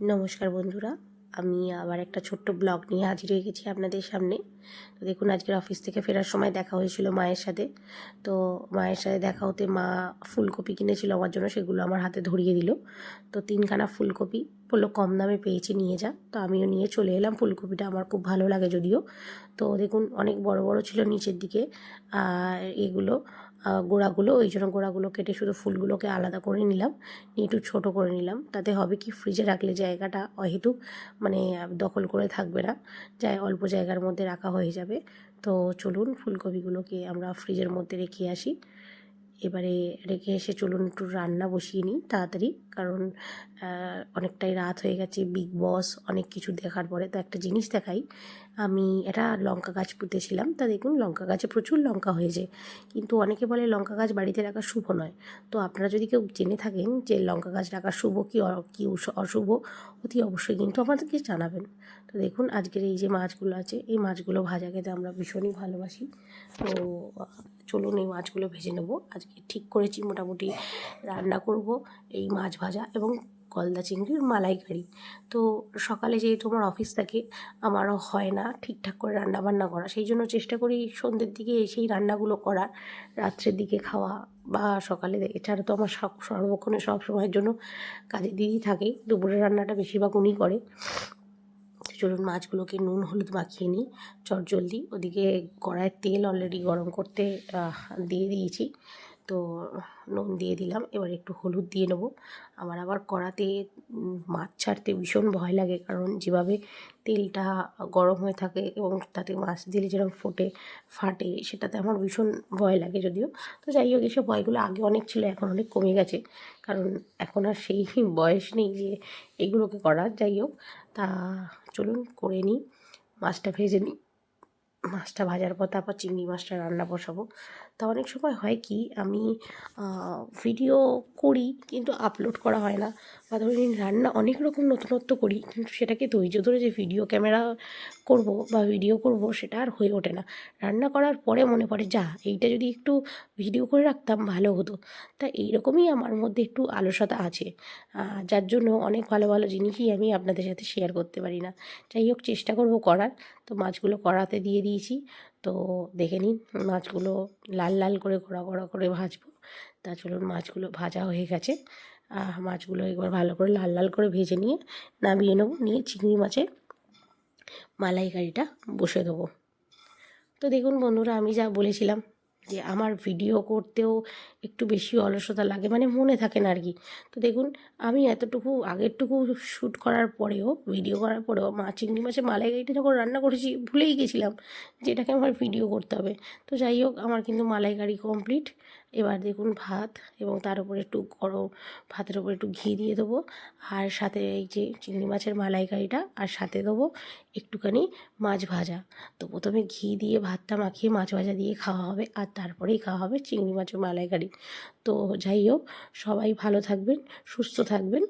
নমস্কার বন্ধুরা, আমি আবার একটা ছোট্ট ব্লগ নিয়ে হাজির হয়ে গেছি আপনাদের সামনে। তো দেখুন, আজকের অফিস থেকে ফেরার সময় দেখা হয়েছিল মায়ের সাথে। তো মায়ের সাথে দেখা হতে মা ফুলকপি কিনেছিল আমার জন্য, সেগুলো আমার হাতে ধরিয়ে দিল। তো তিনখানা ফুলকপি বলল, কম দামে পেয়েছি, নিয়ে যা। তো আমিও নিয়ে চলে এলাম, ফুলকপিটা আমার খুব ভালো লাগে যদিও। তো দেখুন, অনেক বড় বড় ছিল নিচের দিকে, আর এগুলো গোড়াগুলো, ওই জন্য গোড়াগুলো কেটে শুধু ফুলগুলোকে আলাদা করে নিলাম। নিয়ে একটু ছোটো করে নিলাম। তাতে হবে কি ফ্রিজে রাখলে জায়গাটা অহেতু মানে দখল করে থাকবে না। যাই, অল্প জায়গার মধ্যে রাখা হয়ে যাবে। তো চলুন ফুলকপিগুলোকে আমরা ফ্রিজের মধ্যে রেখে আসি। এবারে রেখে এসে চলুন একটু রান্না বসিয়ে নিই তাড়াতাড়ি। কারণ অনেকটাই রাত হয়ে গেছে বিগ বস অনেক কিছু দেখার পরে। তো একটা জিনিস দেখাই, আমি এটা লঙ্কা গাছ পুঁতেছিলাম। তা দেখুন, লঙ্কা গাছে প্রচুর লঙ্কা হয়েছে। কিন্তু অনেকে বলে লঙ্কা গাছ বাড়িতে রাখা শুভ নয়। তো আপনারা যদি কেউ জেনে থাকেন যে লঙ্কা গাছ রাখা শুভ কি কি অশুভ, অতি অবশ্যই কিন্তু আমাদেরকে জানাবেন। তো দেখুন, আজকের এই যে মাছগুলো আছে, এই মাছগুলো ভাজা খেতে আমরা ভীষণই ভালোবাসি। তো, চলুন এই মাছগুলো ভেজে নেব। আজকে ঠিক করেছি, মোটামুটি রান্না করব এই মাছ ভাজা এবং গলদা চিংড়ির মালাইকারি। তো সকালে যেহেতু আমার অফিস থাকে, আমারও হয় না ঠিকঠাক করে রান্না বান্না করা। সেই জন্য চেষ্টা করি সন্ধ্যের দিকে সেই রান্নাগুলো করার। রাত্রের দিকে খাওয়া বা সকালে এছাড়া তো আমার সব, সর্বক্ষণে সব সময়ের জন্য কাজে দিদি থাকে। দুপুরের রান্নাটা বেশিরভাগ উনি করে। চলুন মাছগুলোকে নুন, হলুদ মাখিয়ে নিই। চটজলদি ওদিকে কড়ায় তেল অলরেডি গরম করতে দিয়ে দিয়েছি। তো নুন দিয়ে দিলাম। এবার একটু হলুদ দিয়ে নেব। আমার আবার কড়াতে মাছ ছাড়তে ভীষণ ভয় লাগে। কারণ যেভাবে তেলটা গরম হয়ে থাকে এবং তাতে মাছ দিলে যেরকম ফোটে, ফাটে, সেটাতে আমার ভীষণ ভয় লাগে যদিও। তো যাই হোক, এসব ভয়গুলো আগে অনেক ছিল, এখন অনেক কমে গেছে। কারণ এখন আর সেই বয়স নেই যে এগুলোকে করার যাই হোক, তা চলুন করে নিই। মাছটা ভেজে নিই। মাছটা ভাজার পর তারপর চিংড়ি মাছটা রান্না বসাবো। তা অনেক সময় হয় কি, আমি ভিডিও করি কিন্তু আপলোড করা হয় না। বা ধরুন রান্না অনেক রকম নতুনত্ব করি, কিন্তু সেটাকে ধৈর্য ধরে যে ভিডিও ক্যামেরা করব বা ভিডিও করব সেটা আর হয়ে ওঠে না। রান্না করার পরে মনে পড়ে, যা, এইটা যদি একটু ভিডিও করে রাখতাম ভালো হতো। তা এইরকমই আমার মধ্যে একটু আলসতা আছে। যার জন্য অনেক ভালো ভালো জিনিসই আমি আপনাদের সাথে শেয়ার করতে পারি না। যাই হোক, চেষ্টা করব করার। তো মাছগুলো কড়াতে দিয়ে দিয়েছি। তো দেখে নিন মাছগুলো লাল লাল করে গোড়া গোড়া করে ভাজবো। তা চলুন মাছগুলো ভাজা হয়ে গেছে। মাছগুলো একবার ভালো করে লাল লাল করে ভেজে নিয়ে নামিয়ে নেব। নিয়ে চিংড়ি মাছের মালাইকারিটা বসে দেবো। তো দেখুন বন্ধুরা, আমি যা বলেছিলাম যে আমার ভিডিও করতেও একটু বেশি অলসতা লাগে মানে মনে থাকে না আর কি তো দেখুন, আমি এতটুকু আগেরটুকু শ্যুট করার পরেও, ভিডিও করার পরেও, মা চিংড়ি মাছের মালাইকারিটা যখন রান্না করেছি, ভুলেই গেছিলাম যে এটাকে আমার ভিডিও করতে হবে। তো যাই হোক, আমার কিন্তু মালাইকারি কমপ্লিট এবার দেখুন ভাত এবং তার উপরে একটু গরম ভাতের উপরে একটু ঘি দিয়ে দেবো। আর সাথে এই যে চিংড়ি মাছের মালাইকারিটা আর সাথে দেবো একটুখানি মাছ ভাজা। তো প্রথমে ঘি দিয়ে ভাতটা মাখিয়ে মাছ ভাজা দিয়ে খাওয়া হবে আর তারপরেই খাওয়া হবে চিংড়ি মাছের মালাইকারি। তো যাই হোক, সবাই ভালো থাকবেন, সুস্থ থাকবেন।